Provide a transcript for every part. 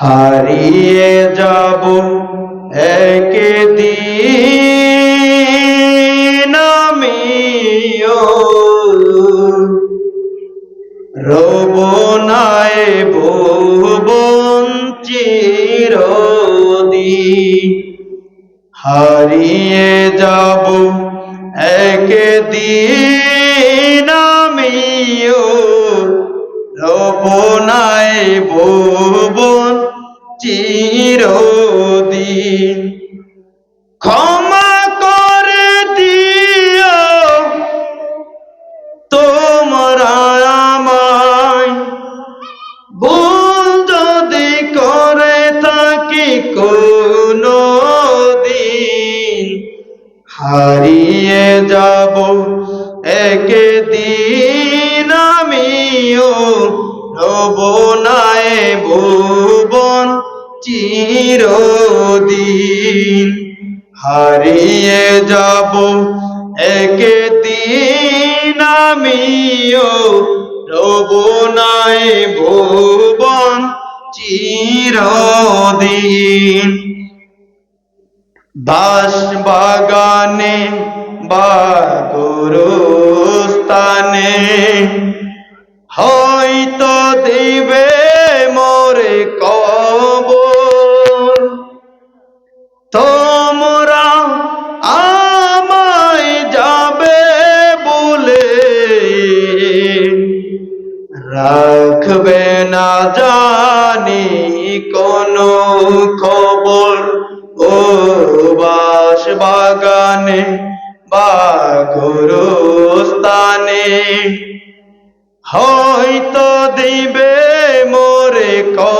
হারিয়ে যাব একদিন আমিও। রব নাই ভুবন চিরদিন। হারিয়ে যাব একদিন আমিও। রব নাই ভুবন চিরদিন। ক্ষমা করে দিও। তোমরা আমায় ভুল যদি করে থাকি কোনো দিন হারিয়ে যাব একদিন আমিও। রব নাই ভুবন চিরদিন হারিয়ে যাব একদিন আমিও। রব নাই ভুবন চিরদিন। দাস বাগানে বা হয়তো রাখবে না জানি কোনো খবর। ও বাস বাগানে বা গুরুস্থানে। হয়তো দিবে মোরে কবর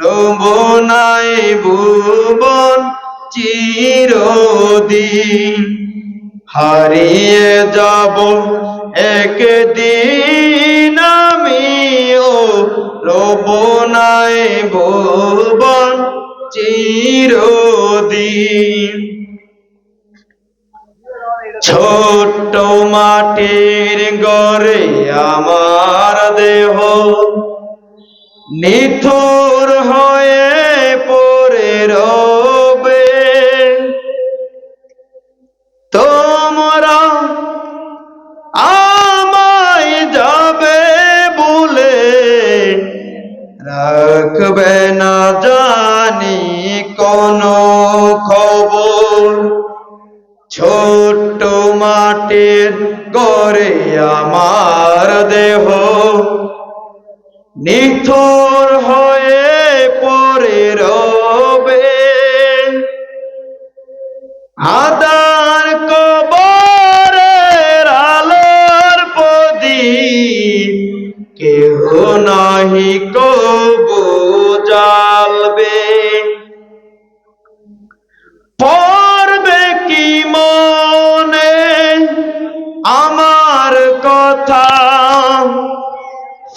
রব নাই ভুবন চিরদিন। হারিয়ে যাব একদিন আমিও রব নাই ভুবন চিরদিন। ছোট্ট মাটির গড়ে আমার দেহ রাখবে না জানি কোনো খবর। ছোট্ট মাটির গড়ে আমার দেহ। নিথর হয়ে আমার কথা।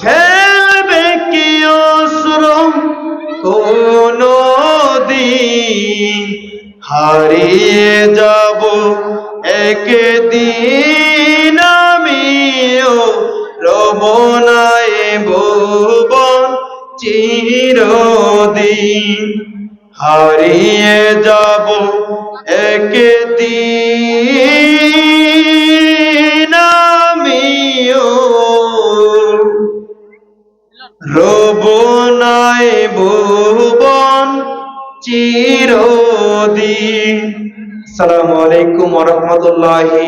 ফেলবে কি অস্ত্র কোনো দিন হারিয়ে যাব। একদিন আমিও রব নাই ভুবন চিরদিন। হারিয়ে যাব। একদিন ভুবন চিরদিন। সালামু আলাইকুম ওয়া রাহমাতুল্লাহি